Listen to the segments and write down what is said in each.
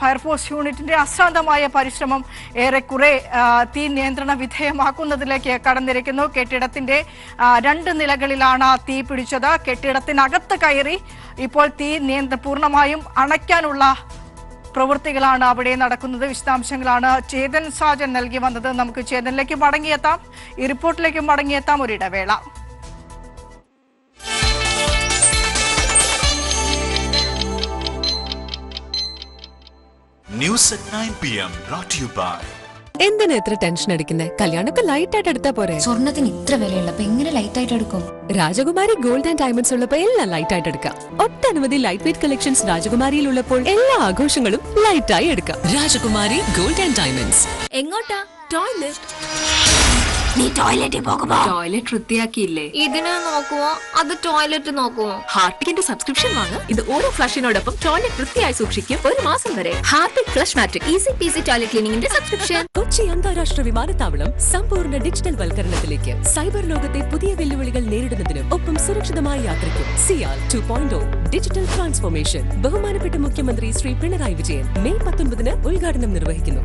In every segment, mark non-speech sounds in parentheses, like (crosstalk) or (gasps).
Fire force യൂണിറ്റിന്റെ അശ്രാന്തമായ പരിശ്രമം ഏറെക്കുറെ തീ നിയന്ത്രണ വിധേയമാക്കുന്നതിലേക്ക് കടന്നിരിക്കുന്നു. കെട്ടിടത്തിന്റെ രണ്ട് നിലകളിലാണ് തീ പിടിച്ചത്. കെട്ടിടത്തിനകത്ത് കയറി ഇപ്പോൾ തീ നിയന്ത്ര പൂർണമായും അണയ്ക്കാനുള്ള പ്രവൃത്തികളാണ് അവിടെ നടക്കുന്നത്. വിശദാംശങ്ങളാണ് ചേതൻ സാജൻ നൽകി വന്നത്. നമുക്ക് ചേതനിലേക്ക് മടങ്ങിയെത്താം. ഈ റിപ്പോർട്ടിലേക്ക് മടങ്ങിയെത്താം. ഒരിടവേള. News at nine P M brought you by എന്തിനാ ഇത്ര ടെൻഷൻ അടിക്കുന്നേ? കല്യാണമൊക്കെ ലൈറ്റ് ആയിട്ട് എടുത്താ പോരെ? സ്വർണത്തിന് ഇത്ര വിലയുള്ള എങ്ങനെ ലൈറ്റ് ആയിട്ട് എടുക്കും? രാജകുമാരി ഗോൾഡ് ആൻഡ് ഡയമണ്ട്സ് ഉള്ളപ്പോ എല്ലാം ലൈറ്റ് ആയിട്ട് എടുക്കാം. ഒട്ടനവധി ലൈറ്റ് വെയിറ്റ് കളക്ഷൻസ് രാജകുമാരിയിൽ ഉള്ളപ്പോൾ എല്ലാ ആഘോഷങ്ങളും ലൈറ്റ് ആയി എടുക്കാം. രാജകുമാരി ഗോൾഡ് ആൻഡ് ഡയമണ്ട്സ് എങ്ങോട്ടാ? ടോയ്ലറ്റ് നീ ടോയ്ലറ്റിൽ പോകുമോ? ടോയ്ലറ്റ് വൃത്തിയാക്കിയില്ലേ? ഇതിനെ നോക്കുമോ അത് ടോയ്ലറ്റ് നോക്കുമോ ഹാർട്ടിക്കിന്റെ സബ്സ്ക്രിപ്ഷൻ വാങ്ങും. ഇത് ഓരോ ഫ്ലഷിനോടൊപ്പം ടോയ്ലറ്റ് വൃത്തിയായി സൂക്ഷിക്കും ഒരു മാസം വരെ. Harpic flush matic easy peasy toilet ക്ലീനിങ്ങിന്റെ subscription. Kochi അന്താരാഷ്ട്ര വിമാനത്താവളം സമ്പൂർണ ഡിജിറ്റൽ വൽക്കരണത്തിലേക്ക്. സൈബർ ലോകത്തെ പുതിയ വെല്ലുവിളികൾ നേരിടുന്നതിനും ഒപ്പം സുരക്ഷിതമായ യാത്രയ്ക്കും CIAL two point digital transformation ബഹുമാനപ്പെട്ട മുഖ്യമന്ത്രി ശ്രീ പിണറായി വിജയൻ മെയ് പത്തൊൻപതിന് ഉദ്ഘാടനം നിർവഹിക്കുന്നു.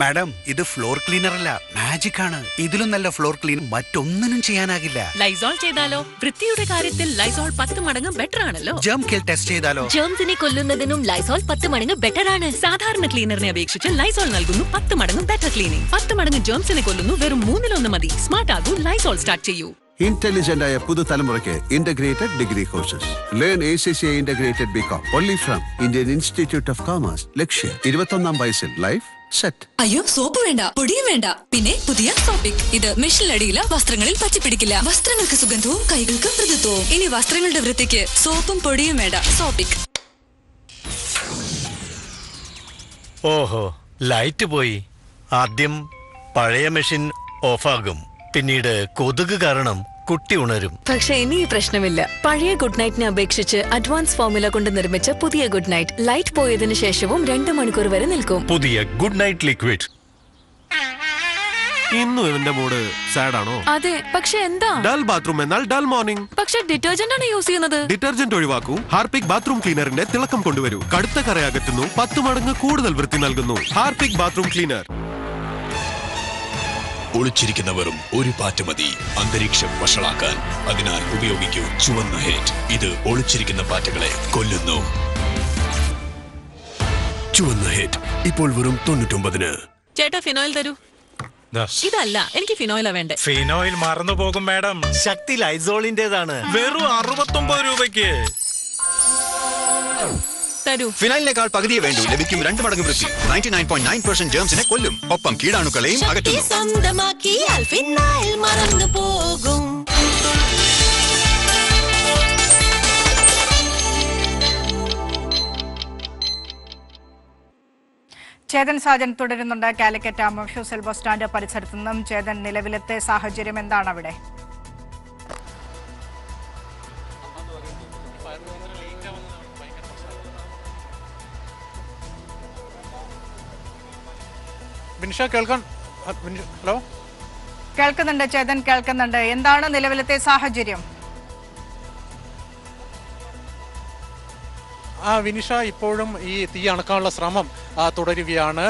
മാഡം ഇത് ഫ്ലോർ ക്ലീനർ അല്ല. മാജിക് ആണ്. ഇതിലും നല്ല ഫ്ലോർ ക്ലീൻ. മറ്റൊന്നിനും ചെയ്യാനാകില്ല. ലൈസോൾ ചെയ്താലോ? വൃത്തിയുടെ കാര്യത്തിൽ ലൈസോൾ പത്ത് മടങ്ങ് ബെറ്റർ ആണല്ലോ. ജേം കിൽ ടെസ്റ്റ് ചെയ്താലോ? ജേംസിനെ കൊല്ലുന്നതിനും ലൈസോൾ പത്ത് മടങ്ങ് ബെറ്റർ ആണ്. സാധാരണ ക്ലീനറിനെ അപേക്ഷിച്ച് ലൈസോൾ നൽകുന്നു പത്ത് മടങ്ങ് ബെറ്റർ ക്ലീനിങ് പത്ത് മടങ്ങ് ജേംസിനെ കൊല്ലുന്നു വെറും മൂന്നിലൊന്ന് മതി. സ്മാർട്ട് ആകൂ ലൈസോൾ സ്റ്റാർട്ട് ചെയ്യൂ. ഇന്റലിജന്റ് ആയ പുതുതലമുറയ്ക്ക് integrated degree courses learn A C C integrated BCom only from Indian institute of commerce Lakshya ഇരുപത്തൊന്നാം വയസ്സിൽ. ലൈഫ് സെറ്റ് അയ്യോ സോപ്പ് വേണ്ട. പൊടിയും വേണ്ട. പിന്നെ പുതിയ സോപ്പിക് ഇത് മെഷീനിലടിയില വസ്ത്രങ്ങളിൽ പച്ചപ്പിടിക്കില്ല വസ്ത്രങ്ങൾക്ക് സുഗന്ധവും കൈകൾക്ക് മൃദുത്വവും. ഇനി വസ്ത്രങ്ങളുടെ വൃത്തിക്ക് സോപ്പും പൊടിയും വേണ്ട. സോപ്പിക് ഓഹോ ലൈറ്റ് പോയി. ആദ്യം പഴയ മെഷീൻ ഓഫാകും. പിന്നീട് കൊതുക് കാരണം കുട്ടി ഉണരും. പക്ഷെ ഇനി ഈ പ്രശ്നമില്ല. പഴയ ഗുഡ് നൈറ്റിനെ അപേക്ഷിച്ച് അഡ്വാൻസ് ഫോർമുല കൊണ്ട് നിർമ്മിച്ച പുതിയ ഗുഡ് നൈറ്റ് ലൈറ്റ് പോയതിനു ശേഷവും രണ്ട് മണിക്കൂർ വരെ നിൽക്കും. പുതിയ ഗുഡ് നൈറ്റ് ലിക്വിഡ്. ഇന്നും ഇവന്റെ മൂഡ് സാഡ് ആണോ? അതെ പക്ഷെ എന്താ? ഡൽ ബാത്റൂം എന്നാൽ ഡൽ മോർണിംഗ്. പക്ഷെ ഡിറ്റർജന്റ് ആണ് യൂസ് ചെയ്യുന്നത്. ഡിറ്റർജന്റ് ഒഴിവാക്കൂ. ഹാർപിക് ബാത്റൂം ക്ലീനറിന്റെ തിളക്കം കൊണ്ടുവരൂ. കടുത്ത കറയകറ്റുന്നു പത്ത് മടങ്ങ് കൂടുതൽ വൃത്തി നൽകുന്നു. Harpic bathroom cleaner. ഒളിച്ചിരിക്കുന്നവരും ഒരു പാറ്റ് മതി. അന്തരീക്ഷം വഷളാക്കാൻ അതിനാൽ ഉപയോഗിക്കൂ ചുവന്ന ഹേറ്റ് ഇത് ഒളിച്ചിരിക്കുന്ന പാറ്റകളെ കൊല്ലുന്നു. ചുവന്ന ഹേറ്റ് ഇപ്പോൾ വെറും തൊണ്ണൂറ്റൊമ്പതിന്. ചേട്ടാ ഫിനോയിൽ തരൂ. ഇതല്ല എനിക്ക് ഫിനോയിലാ വേണ്ടേ. ഫിനോയിൽ മറന്നു പോകും മാഡം. ശക്തി ലൈസോളിന്റേതാണ്. വെറും അറുപത്തൊമ്പത് രൂപയ്ക്ക്. തരൂ. ഫിനാലിനേക്കാൾ പകുതിയെ വേണ്ടു. ലഭിക്കും രണ്ട് മടങ്ങ് വൃത്തി. Ninety nine point nine percent ജേംസിനെ കൊല്ലും. ഒപ്പം കീടാണുക്കളെയും അകറ്റുന്നു. സ്വന്തമാക്കിയാൽ ഫിന്നായിൽ മറന്നു പോകും. ചേതൻ സാജൻ തുടരുന്നുണ്ട്. കാലിക്കറ്റ് അമോഷോസെൽ ബസ് സ്റ്റാൻഡ് പരിസരത്തു നിന്നും ചേതൻ നിലവിലത്തെ സാഹചര്യം എന്താണ് അവിടെ? ബിൻഷ കേൾക്കാൻ? ഹലോ? കേൾക്കുന്നുണ്ട് ചേതൻ കേൾക്കുന്നുണ്ട്. എന്താണ് നിലവിലത്തെ സാഹചര്യം? ആ വിനിഷ ഇപ്പോഴും ഈ തീ അണക്കാനുള്ള ശ്രമം തുടരുകയാണ്.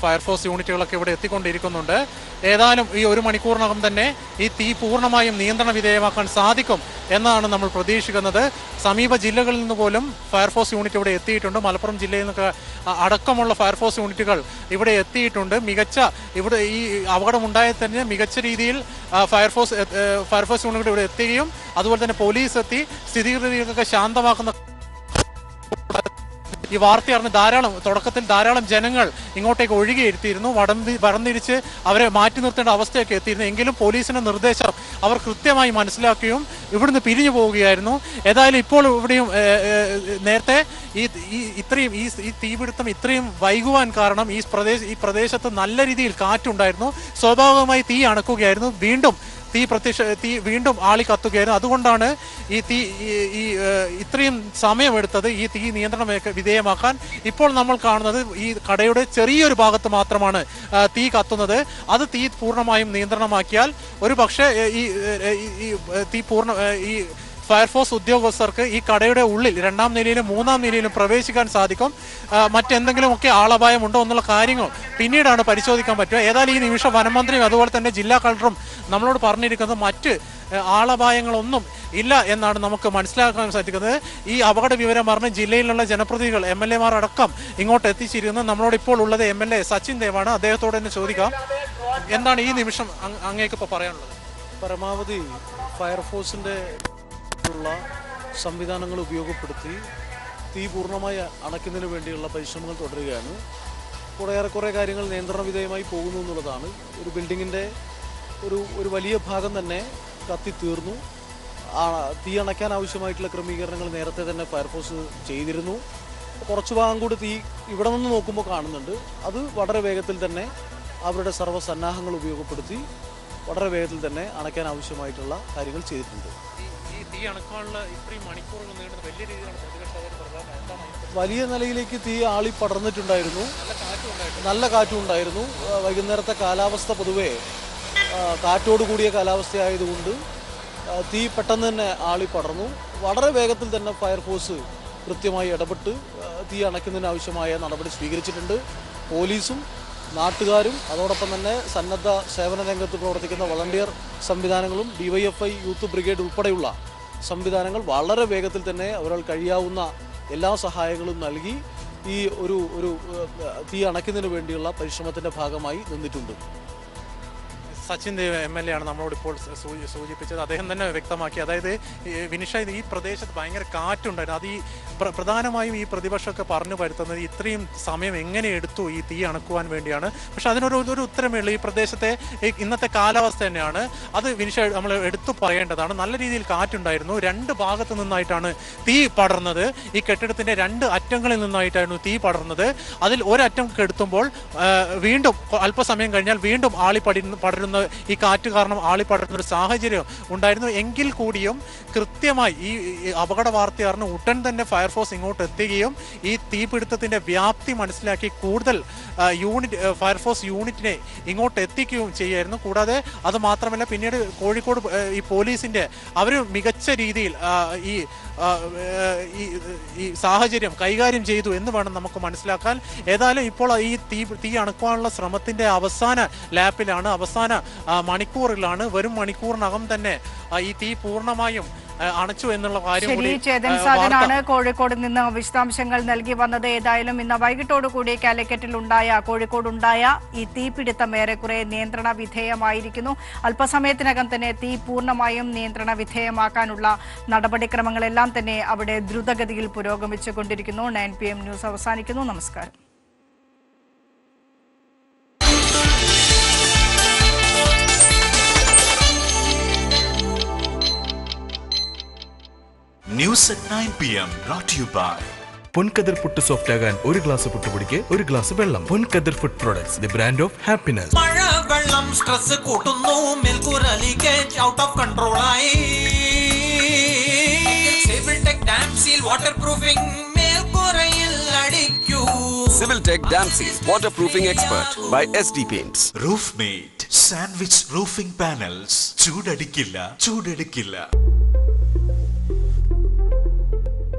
ഫയർഫോഴ്സ് യൂണിറ്റുകളൊക്കെ ഇവിടെ എത്തിക്കൊണ്ടിരിക്കുന്നുണ്ട്. ഏതാനും ഈ ഒരു മണിക്കൂറിനകം തന്നെ ഈ തീ പൂർണമായും നിയന്ത്രണ വിധേയമാക്കാൻ സാധിക്കും. എന്നാണ് നമ്മൾ പ്രതീക്ഷിക്കുന്നത്. സമീപ ജില്ലകളിൽ നിന്ന് പോലും ഫയർഫോഴ്സ് യൂണിറ്റ് ഇവിടെ എത്തിയിട്ടുണ്ട്. മലപ്പുറം ജില്ലയിൽ നിന്നൊക്കെ അടക്കമുള്ള ഫയർഫോഴ്സ് യൂണിറ്റുകൾ ഇവിടെ എത്തിയിട്ടുണ്ട്. മികച്ച ഇവിടെ ഈ അപകടമുണ്ടായ തന്നെ മികച്ച രീതിയിൽ ഫയർഫോഴ്സ് ഫയർഫോഴ്സ് യൂണിറ്റ് ഇവിടെ എത്തുകയും അതുപോലെ തന്നെ പോലീസ് എത്തി സ്ഥിതിഗതികളൊക്കെ ശാന്തമാക്കുന്ന ഈ വാർത്ത അറിഞ്ഞ് ധാരാളം തുടക്കത്തിൽ ധാരാളം ജനങ്ങൾ ഇങ്ങോട്ടേക്ക് ഒഴുകിയിരുത്തിയിരുന്നു വടം വടംതിരിച്ച് അവരെ മാറ്റി നിർത്തേണ്ട അവസ്ഥയൊക്കെ എത്തിയിരുന്നു. എങ്കിലും പോലീസിന്റെ നിർദ്ദേശം അവർ കൃത്യമായി മനസ്സിലാക്കുകയും ഇവിടുന്ന് പിരിഞ്ഞു പോവുകയായിരുന്നു. ഏതായാലും ഇപ്പോൾ ഇവിടെയും നേരത്തെ ഈ ഇത്രയും ഈ ഈ തീപിടുത്തം ഇത്രയും വൈകുവാൻ കാരണം ഈ പ്രദേശ ഈ പ്രദേശത്ത് നല്ല രീതിയിൽ കാറ്റുണ്ടായിരുന്നു. സ്വാഭാവികമായി തീ അണക്കുകയായിരുന്നു. വീണ്ടും തീ പ്രത്യക്ഷ തീ വീണ്ടും ആളി കത്തുകയായിരുന്നു. അതുകൊണ്ടാണ് ഈ തീ ഈ- ഇത്രയും സമയമെടുത്തത് ഈ തീ നിയന്ത്രണ വിധേയമാക്കാൻ. ഇപ്പോൾ നമ്മൾ കാണുന്നത് ഈ കടയുടെ ചെറിയൊരു ഭാഗത്ത് മാത്രമാണ് തീ കത്തുന്നത്. അത് തീ പൂർണമായും നിയന്ത്രണമാക്കിയാൽ ഒരു പക്ഷേ ഈ തീ പൂർണ ഈ ഫയർഫോഴ്സ് ഉദ്യോഗസ്ഥർക്ക് ഈ കടയുടെ ഉള്ളിൽ രണ്ടാം നിലയിലും മൂന്നാം നിലയിലും പ്രവേശിക്കാൻ സാധിക്കും. മറ്റെന്തെങ്കിലും ഒക്കെ ആളപായം ഉണ്ടോ എന്നുള്ള കാര്യങ്ങൾ പിന്നീടാണ് പരിശോധിക്കാൻ പറ്റുക. ഏതായാലും ഈ നിമിഷം വനമന്ത്രിയും അതുപോലെ തന്നെ ജില്ലാ കളക്ടറും നമ്മളോട് പറഞ്ഞിരിക്കുന്നത് മറ്റ് ആളപായങ്ങളൊന്നും ഇല്ല എന്നാണ് നമുക്ക് മനസ്സിലാക്കാൻ സാധിക്കുന്നത്. ഈ അപകട വിവരം പറഞ്ഞ് ജില്ലയിലുള്ള ജനപ്രതിനിധികൾ എം എൽ എമാർ അടക്കം ഇങ്ങോട്ട് എത്തിച്ചിരിക്കുന്നത് നമ്മളോട് ഇപ്പോൾ ഉള്ളത് എം എൽ എ സച്ചിൻ ദേവാണ്. അദ്ദേഹത്തോട് തന്നെ ചോദിക്കാം. എന്താണ് ഈ നിമിഷം അങ്ങേക്കിപ്പോൾ പറയാനുള്ളത്? പരമാവധി ഫയർഫോഴ്സിന്റെ ഉള്ള സംവിധാനങ്ങൾ ഉപയോഗപ്പെടുത്തി തീ പൂർണമായി അണയ്ക്കുന്നതിന് വേണ്ടിയുള്ള പരിശ്രമങ്ങൾ തുടരുകയാണ്. കുറേയേറെക്കുറെ കുറേ കാര്യങ്ങൾ നിയന്ത്രണ വിധേയമായി പോകുന്നു എന്നുള്ളതാണ്. ഒരു ബിൽഡിങ്ങിന്റെ ഒരു ഒരു വലിയ ഭാഗം തന്നെ കത്തിത്തീർന്നു. തീ അണയ്ക്കാൻ ആവശ്യമായിട്ടുള്ള ക്രമീകരണങ്ങൾ നേരത്തെ തന്നെ ഫയർഫോഴ്സ് ചെയ്തിരുന്നു. കുറച്ച് ഭാഗം കൂടി തീ ഇവിടെ നിന്ന് നോക്കുമ്പോൾ കാണുന്നുണ്ട്. അത് വളരെ വേഗത്തിൽ തന്നെ അവരുടെ സർവസന്നാഹങ്ങൾ ഉപയോഗപ്പെടുത്തി വളരെ വേഗത്തിൽ തന്നെ അണയ്ക്കാൻ ആവശ്യമായിട്ടുള്ള കാര്യങ്ങൾ ചെയ്തിട്ടുണ്ട്. തീ അണക്കാനുള്ള ഇത്രയും മണിക്കൂറുകൾ നീണ്ടുന്ന വലിയ രീതിയിലാണ് വലിയ നിലയിലേക്ക് തീ ആളി പടർന്നിട്ടുണ്ടായിരുന്നു. നല്ല കാറ്റും ഉണ്ടായിരുന്നു. വൈകുന്നേരത്തെ കാലാവസ്ഥ പൊതുവെ കാറ്റോട് കൂടിയ കാലാവസ്ഥയായതുകൊണ്ട് തീ പെട്ടെന്ന് തന്നെ ആളി പടർന്നു. വളരെ വേഗത്തിൽ തന്നെ ഫയർഫോഴ്സ് കൃത്യമായി ഇടപെട്ട് തീ അണയ്ക്കുന്നതിനാവശ്യമായ നടപടി സ്വീകരിച്ചിട്ടുണ്ട്. പോലീസും നാട്ടുകാരും അതോടൊപ്പം തന്നെ സന്നദ്ധ സേവന രംഗത്ത് പ്രവർത്തിക്കുന്ന വളണ്ടിയർ സംവിധാനങ്ങളും ഡിവൈഎഫ്ഐ യൂത്ത് ബ്രിഗേഡ് ഉൾപ്പെടെയുള്ള സംവിധാനങ്ങൾ വളരെ വേഗത്തിൽ തന്നെ അവരാൾ കഴിയാവുന്ന എല്ലാ സഹായങ്ങളും നൽകി ഈ ഒരു ഒരു തീ അണയ്ക്കുന്നതിന് വേണ്ടിയുള്ള പരിശ്രമത്തിന്റെ ഭാഗമായി നിന്നിട്ടുണ്ട്. Sachin Dev M L A ആണ് നമ്മളോട് ഇപ്പോൾ സൂചിപ്പിച്ചത്. അദ്ദേഹം തന്നെ വ്യക്തമാക്കി. അതായത് വിനിഷ ഈ പ്രദേശത്ത് ഭയങ്കര കാറ്റുണ്ടായിരുന്നു. അത് ഈ പ്രധാനമായും ഈ പ്രതിപക്ഷമൊക്കെ പറഞ്ഞു വരുത്തുന്നത് ഇത്രയും സമയം എങ്ങനെ എടുത്തു ഈ തീ അണക്കുവാൻ വേണ്ടിയാണ്. പക്ഷെ അതിനൊരു ഒരു ഉത്തരമേ ഉള്ളൂ ഈ പ്രദേശത്തെ ഇന്നത്തെ കാലാവസ്ഥ തന്നെയാണ്. അത് വിനിഷ നമ്മൾ എടുത്തു പറയേണ്ടതാണ്. നല്ല രീതിയിൽ കാറ്റുണ്ടായിരുന്നു. രണ്ട് ഭാഗത്തു നിന്നായിട്ടാണ് തീ പടർന്നത്. ഈ കെട്ടിടത്തിന്റെ രണ്ട് അറ്റങ്ങളിൽ നിന്നായിട്ടായിരുന്നു തീ പടർന്നത്. അതിൽ ഒരറ്റം കെടുത്തുമ്പോൾ വീണ്ടും അല്പസമയം കഴിഞ്ഞാൽ വീണ്ടും ആളി പടരുന്ന ഈ കാറ്റ് കാരണം ആളി പടരുന്ന ഒരു സാഹചര്യം ഉണ്ടായിരുന്നു. എങ്കിൽ കൂടിയും കൃത്യമായി ഈ അപകട വാർത്ത അറിഞ്ഞ് ഉടൻ തന്നെ ഫയർഫോഴ്സ് ഇങ്ങോട്ട് എത്തുകയും ഈ തീപിടുത്തത്തിന്റെ വ്യാപ്തി മനസ്സിലാക്കി കൂടുതൽ യൂണിറ്റ് ഫയർഫോഴ്സ് യൂണിറ്റിനെ ഇങ്ങോട്ട് എത്തിക്കുകയും ചെയ്യായിരുന്നു. കൂടാതെ അത് മാത്രമല്ല പിന്നീട് കോഴിക്കോട് ഈ പോലീസിന്റെ അവർ മികച്ച രീതിയിൽ ഈ ഈ സാഹചര്യം കൈകാര്യം ചെയ്തു എന്ന് വേണം നമുക്ക് മനസ്സിലാക്കാൻ. ഏതായാലും ഇപ്പോൾ ഈ തീ തീ അണക്കുവാനുള്ള ശ്രമത്തിന്റെ അവസാന ലാപ്പിലാണ് അവസാന മണിക്കൂറിലാണ്. വരും മണിക്കൂറിനകം തന്നെ ഈ തീ പൂർണമായും അണച്ചു എന്നുള്ള കാര്യം ചേതൻ സാജനാണ് കോഴിക്കോട് നിന്ന് വിശദാംശങ്ങൾ നൽകി വന്നത്. ഏതായാലും ഇന്ന് വൈകിട്ടോടുകൂടി കാലിക്കറ്റിൽ ഉണ്ടായ കോഴിക്കോട് ഉണ്ടായ ഈ തീപിടുത്തം ഏറെക്കുറെ നിയന്ത്രണ വിധേയമായിരിക്കുന്നു. അല്പസമയത്തിനകം തന്നെ തീ പൂർണമായും നിയന്ത്രണ വിധേയമാക്കാനുള്ള നടപടിക്രമങ്ങളെല്ലാം തന്നെ അവിടെ ദ്രുതഗതിയിൽ പുരോഗമിച്ചുകൊണ്ടിരിക്കുന്നു. നയൻ പി എം ന്യൂസ് അവസാനിക്കുന്നു. നമസ്കാരം. News at nine P M brought you by Ponkathir puttu soft ആകാൻ ഒരു ഗ്ലാസ് പുട്ടുപൊടിക്ക് ഒരു ഗ്ലാസ് വെള്ളം. Ponkathir food products the brand of happiness മഴ വെള്ളം സ്ട്രെസ് കൂട്ടുന്നു മേൽക്കൂര ലീക്കേജ് ഔട്ട് ഓഫ് കൺട്രോൾ ആയി. Civil tech dam seal water proofing മേൽക്കൂരയിൽ അടിക്കൂ. Civil Tech Damsey, waterproofing expert by SD Paints. Roof mate sandwich roofing panels ചൂടടിക്കില്ല ചൂടെടുക്കില്ല.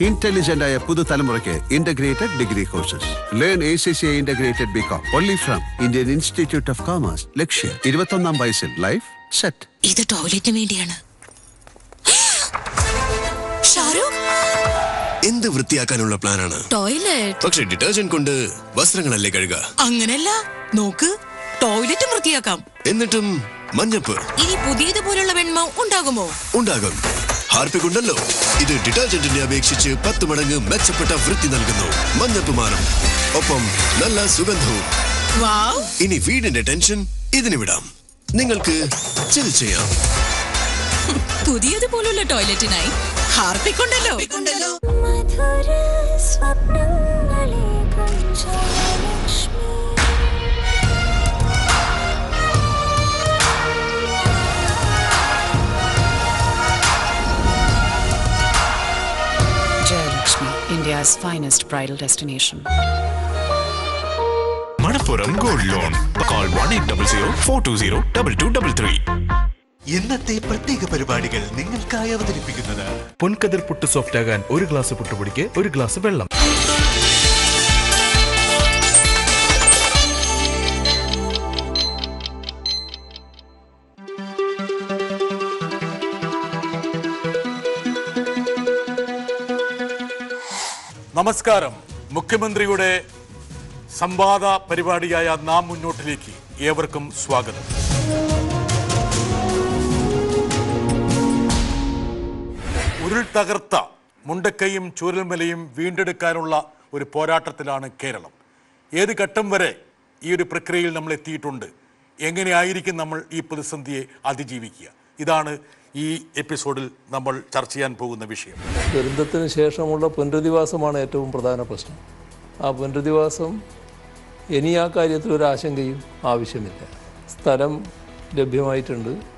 Intelligent ആയ പുതുതലമുറയ്ക്ക് integrated degree courses learn A C C integrated B com only from Indian institute of commerce Lakshya ഇരുപത്തൊന്നാം വയസ്സിൽ life set ഇത് ടോയ്ലറ്റിന് വേണ്ടിയാണ്. (gasps) ഷാരൂഖ്? എന്ത് വൃത്തിയാക്കാനുള്ള പ്ലാനാണ്? Toilet പക്ഷെ detergent കൊണ്ട് വസ്ത്രങ്ങളല്ലേ കഴുകുക? അങ്ങനല്ല. നോക്ക്. ടോയ്ലറ്റും വൃത്തിയാക്കാം. എന്നിട്ടും മഞ്ഞപ്പ്. ഇനി പുതിയതുപോലുള്ള വെണ്മ ഉണ്ടാകുമോ? ഉണ്ടാകും. ഹാർപ്പിക് ഉണ്ടല്ലോ ഇത് ഡിറ്റർജന്റിനെ അപേക്ഷിച്ച് പത്ത് മടങ്ങ് മെച്ചപ്പെട്ട വൃത്തി നൽകുന്നു. മഞ്ഞപ്പുമാറും ഒപ്പം നല്ല സുഗന്ധവും. വാവ്. ഇനി വീടിന്റെ ടെൻഷൻ ഇതിന് വിടാം. നിങ്ങൾക്ക് ചിൽ ചെയ്യാം. പുതിയതുപോലുള്ള ടോയ്ലറ്റിനായി ഹാർപ്പിക് ഉണ്ടല്ലോ India's finest bridal destination. Manappuram gold loan call one eight double zero four two zero double two double three ഇന്നത്തെ പ്രത്യേക പരിപാടികൾ നിങ്ങൾക്കായി അവതരിപ്പിക്കുന്നത് പൊൻകതിർ പുട്ട് സോഫ്റ്റ് ആകാൻ ഒരു ഗ്ലാസ് പുട്ടുപൊടിക്ക് ഒരു ഗ്ലാസ് വെള്ളം. നമസ്കാരം. മുഖ്യമന്ത്രിയുടെ സംവാദ പരിപാടിയായ നാം മുന്നോട്ടിലേക്ക് ഏവർക്കും സ്വാഗതം. ഉരുൾ തകർത്ത മുണ്ടക്കയും ചൂരൽമലയും വീണ്ടെടുക്കാനുള്ള ഒരു പോരാട്ടത്തിലാണ് കേരളം. ഏത് ഘട്ടം വരെ ഈ ഒരു പ്രക്രിയയിൽ നമ്മൾ എത്തിയിട്ടുണ്ട്? എങ്ങനെയായിരിക്കും നമ്മൾ ഈ പ്രതിസന്ധിയെ അതിജീവിക്കുക? ഇതാണ് ഈ എപ്പിസോഡിൽ നമ്മൾ ചർച്ച ചെയ്യാൻ പോകുന്ന വിഷയം. ദുരന്തത്തിന് ശേഷമുള്ള പുനരധിവാസമാണ് ഏറ്റവും പ്രധാന പ്രശ്നം. ആ പുനരധിവാസം ഇനി ആ കാര്യത്തിൽ ഒരു ആശങ്കയും ആവശ്യമില്ല. സ്ഥലം ലഭ്യമായിട്ടുണ്ട്.